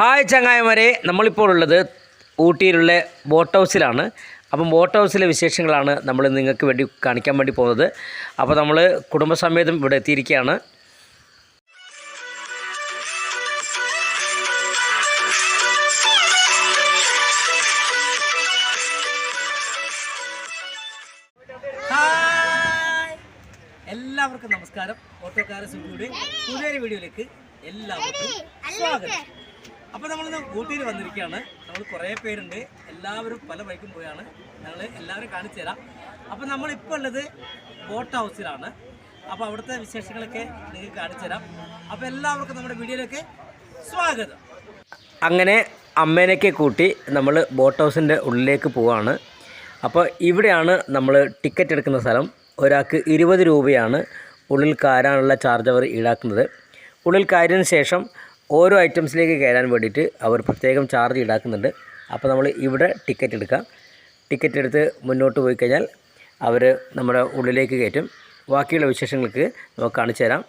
Hi ചങ്ങായമാരെ നമ്മളിപ്പോൾ ഉള്ളത് ഊട്ടിയിലുള്ള boat ഹൗസിലാണ് അപ്പം ബോട്ട് ഹൗസിലെ വിശേഷങ്ങളാണ് നമ്മൾ നിങ്ങൾക്ക് വേണ്ടി കാണിക്കാൻ വേണ്ടി പോകുന്നത്. അപ്പോൾ നമ്മൾ കുടുംബസമേതം ഇവിടെ എത്തിയിരിക്കുകയാണ്. ഹായ്. എല്ലാവർക്കും നമസ്കാരം. ഓട്ടോക്കാര സുഖിയുടെ പുതിയൊരു വീഡിയോയിലേക്ക് എല്ലാവർക്കും സ്വാഗതം. അപ്പോൾ നമ്മളിന്ന് ഊട്ടിയിൽ വന്നിരിക്കുകയാണ്. നമ്മൾ കുറേ പേരുണ്ട്. എല്ലാവരും പല വഴിക്കും പോയാണ്. ഞങ്ങൾ എല്ലാവരും കാണിച്ചു തരാം. അപ്പോൾ നമ്മളിപ്പോൾ ഉള്ളത് ബോട്ട് ഹൗസിലാണ്. അപ്പോൾ അവിടുത്തെ വിശേഷങ്ങളൊക്കെ നിങ്ങൾക്ക് കാണിച്ചു തരാം. അപ്പോൾ എല്ലാവർക്കും നമ്മുടെ വീഡിയോയിലേക്ക് സ്വാഗതം. അങ്ങനെ അമ്മേനൊക്കെ കൂട്ടി നമ്മൾ ബോട്ട് ഹൗസിന്റെ ഉള്ളിലേക്ക് പോവാണ്. അപ്പോൾ ഇവിടെയാണ് നമ്മൾ ടിക്കറ്റ് എടുക്കുന്ന സ്ഥലം. ഒരാൾക്ക് ഇരുപത് രൂപയാണ് ഉള്ളിൽ കയറാനുള്ള ചാർജ് അവർ ഈടാക്കുന്നത്. ഉള്ളിൽ കയറിയതിന് ശേഷം ഓരോ ഐറ്റംസിലേക്ക് കയറാൻ വേണ്ടിയിട്ട് അവർ പ്രത്യേകം ചാർജ് ഈടാക്കുന്നുണ്ട് അപ്പോൾ നമ്മൾ ഇവിടെ ടിക്കറ്റ് എടുക്കാം. ടിക്കറ്റ് എടുത്ത് മുന്നോട്ട് പോയി കഴിഞ്ഞാൽ അവർ നമ്മുടെ ഉള്ളിലേക്ക് കയറ്റും. ബാക്കിയുള്ള വിശേഷങ്ങൾക്ക് നമുക്ക് കാണിച്ചു തരാം.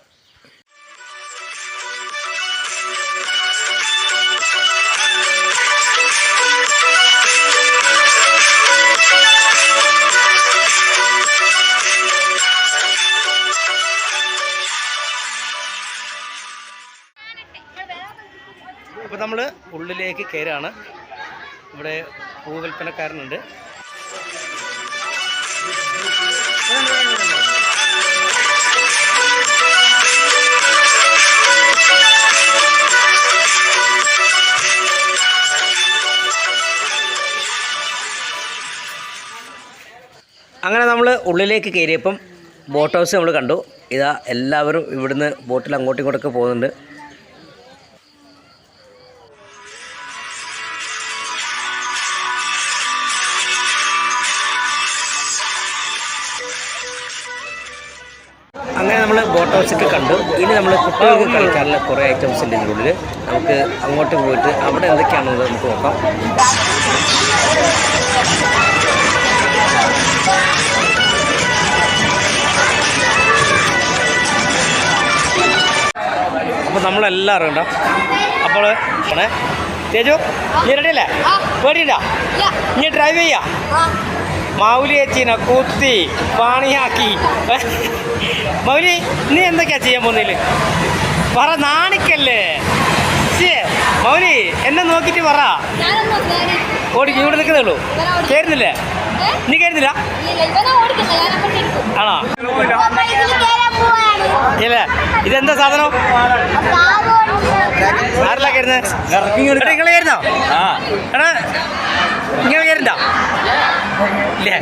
നമ്മൾ ഉള്ളിലേക്ക് കയറാണ് ഇവിടെ പൂവിൽപ്പനക്കാരനുണ്ട് അങ്ങനെ നമ്മൾ ഉള്ളിലേക്ക് കയറിയപ്പം ബോട്ട് ഹൗസ് നമ്മൾ കണ്ടു. ഇതാ എല്ലാവരും ഇവിടുന്ന് ബോട്ടിൽ അങ്ങോട്ടും ഇങ്ങോട്ടൊക്കെ പോകുന്നുണ്ട്. കുട്ടികൾക്ക് കളിക്കാനുള്ള കുറേ ഐറ്റംസ് ഉണ്ട് ഇതിനുള്ളിൽ. നമുക്ക് അങ്ങോട്ട് പോയിട്ട് അവിടെ എന്തൊക്കെയാണെന്ന് നമുക്ക് നോക്കാം. അപ്പോൾ നമ്മളെല്ലാവരും ഉണ്ടോ? അപ്പോൾ ആണേ തേജു നീ റെഡിയല്ലേ പേടിയുണ്ടോ നീ ഡ്രൈവ് ചെയ്യാ? മൗലി ചേച്ചീനെ കുത്തി പാണിയാക്കി. മൗലി നീ എന്തൊക്കെയാ ചെയ്യാൻ പോകുന്നില്ല പറ നാണിക്കല്ലേ? മൗലി എന്നെ നോക്കിട്ട് പറ. ഓടി ഇവിടെ നിൽക്കുന്നേ ഉള്ളൂ. കയറുന്നില്ലേ? നീ കയറുന്നില്ല? ആണോ? ഇല്ല ഇതെന്താ സാധനം? ആരെല്ലാം കയറുന്നത് നിങ്ങൾ കയറുന്നോ? എടാ നിങ്ങൾ കയറുന്നോ ഇല്ലേ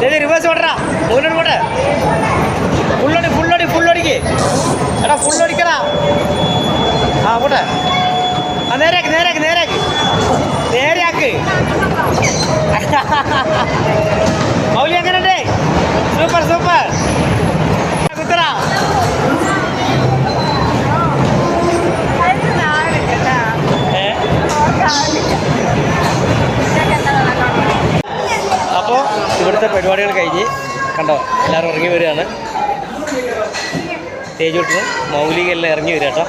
ചേച്ചി റിവേഴ്സ് ഓടറാ മുന്നോട്ട് പോട്ടെ ഫുള്ളടി ഫുള്ളടി ഫുള്ളടിക്ക് എടാ ഫുള്ളടിക്കടാ ആ പോട്ടെ ആ നേരാക്ക് നേരാക്ക് നേരാക്ക് നേരാക്ക് മൗലി എങ്ങനെയുണ്ട് സൂപ്പർ സൂപ്പർ കുത്തറ അപ്പോൾ ഇവിടുത്തെ പരിപാടികൾ കഴിഞ്ഞ് കണ്ടോ എല്ലാവരും ഇറങ്ങി വരികയാണ്. സ്റ്റേജ് വിട്ടിന് മൗലികെല്ലാം ഇറങ്ങി വരിക കേട്ടോ.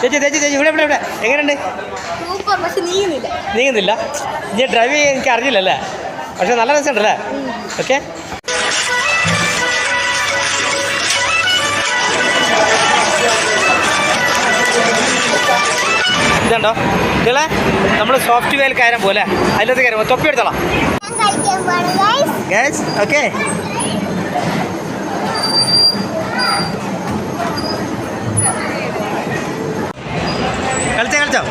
ചേച്ചി ചേച്ചി ചേച്ചി ഇവിടെ ഇവിടെ ഇവിടെ. എങ്ങനെയുണ്ട്? നീങ്ങുന്നില്ല. നീങ്ങുന്നില്ല. ഇനി ഡ്രൈവ് ചെയ്യാൻ എനിക്ക് അറിഞ്ഞില്ലല്ലേ? പക്ഷെ നല്ല രസമുണ്ടല്ലേ? ഓക്കെ ഇതുണ്ടോ? ഇതല്ലേ? നമ്മൾ സോഫ്റ്റ് വെയർ കയറാൻ പോലെ അതിലത്തെ കയറുമ്പോൾ തൊപ്പി എടുത്തോളാം. കളിച്ചോ കളിച്ചോ.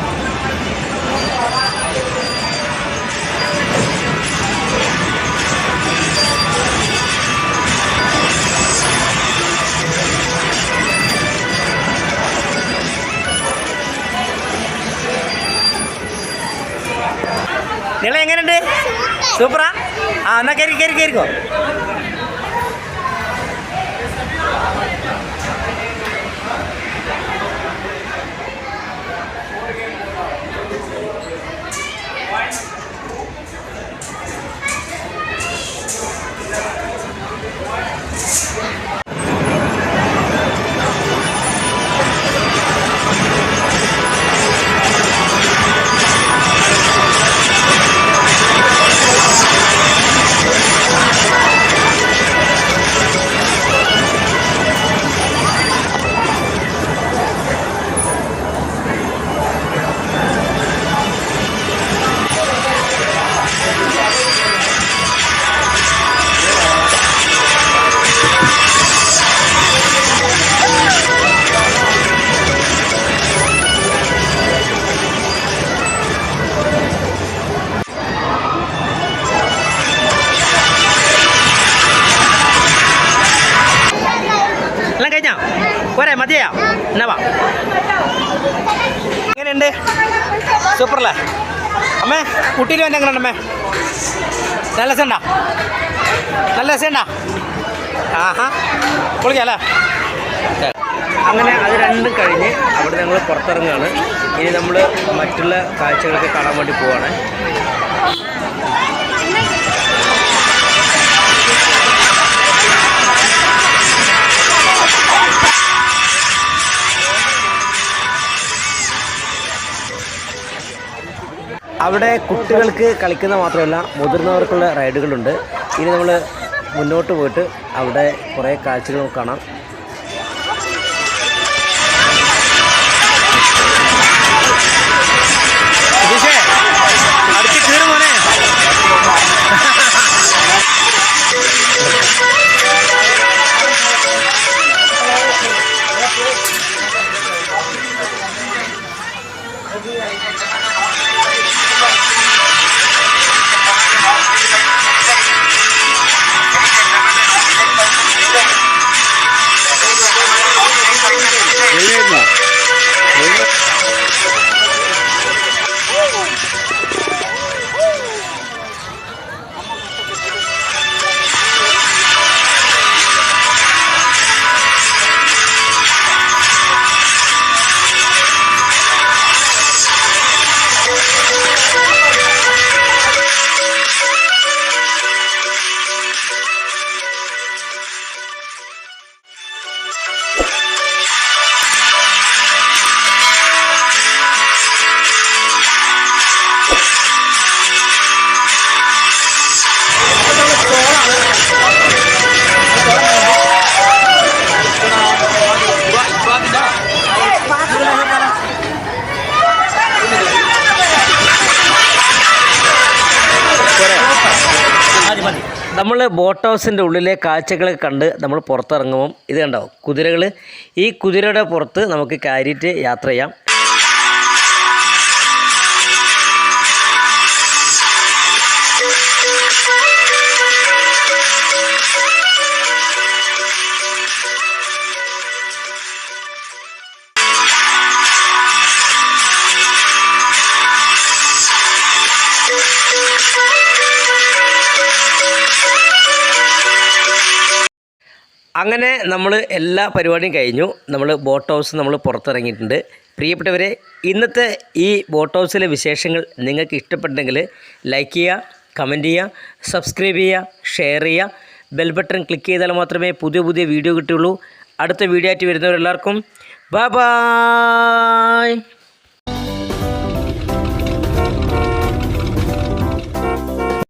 സൂപ്പറാ? ആ എന്നാ കയറി കയറി കയറിക്കോ പോരെ മതിയാ. എന്നാ വാ. എങ്ങനെയുണ്ട്? സൂപ്പറല്ലേ? അമ്മേ കുട്ടിയിൽ വേണ്ട എങ്ങനെയുണ്ട് അമ്മേ? നല്ല രസമുണ്ടാ? നല്ല രസമുണ്ടാ? ആഹാ. പൊളിക്കല്ലേ? അങ്ങനെ അത് രണ്ടും കഴിഞ്ഞ് അവിടെ ഞങ്ങൾ പുറത്തിറങ്ങുകയാണ്. ഇനി നമ്മൾ മറ്റുള്ള കാഴ്ചകളൊക്കെ കാണാൻ വേണ്ടി പോവാണ്. അവിടെ കുട്ടികൾക്ക് കളിക്കുന്ന മാത്രമല്ല മുതിർന്നവർക്കുള്ള റൈഡുകളുണ്ട്. ഇനി നമ്മൾ മുന്നോട്ട് പോയിട്ട് അവിടെ കുറേ കാഴ്ചകൾ കാണാം. ബോട്ട് ഹൗസിന്റെ ഉള്ളിലെ കാഴ്ചകളൊക്കെ കണ്ട് നമ്മൾ പുറത്തിറങ്ങുമ്പം ഇത് കണ്ടോ? കുതിരകൾ ഈ കുതിരയുടെ പുറത്ത് നമുക്ക് കയറിയിട്ട് യാത്ര ചെയ്യാം. അങ്ങനെ നമ്മൾ എല്ലാ പരിപാടിയും കഴിഞ്ഞു. നമ്മൾ ബോട്ട് ഹൗസ് നമ്മൾ പുറത്തിറങ്ങിയിട്ടുണ്ട്. പ്രിയപ്പെട്ടവരെ ഇന്നത്തെ ഈ ബോട്ട് ഹൗസിലെ വിശേഷങ്ങൾ നിങ്ങൾക്ക് ഇഷ്ടപ്പെട്ടെങ്കിൽ ലൈക്ക് ചെയ്യുക കമന്റ് ചെയ്യുക സബ്സ്ക്രൈബ് ചെയ്യുക ഷെയർ ചെയ്യുക. ബെൽ ബട്ടൺ ക്ലിക്ക് ചെയ്താൽ മാത്രമേ പുതിയ പുതിയ വീഡിയോ കിട്ടുള്ളൂ അടുത്ത വീഡിയോ ആയിട്ട് വരുന്നവരെല്ലാവർക്കും ബൈ ബായ്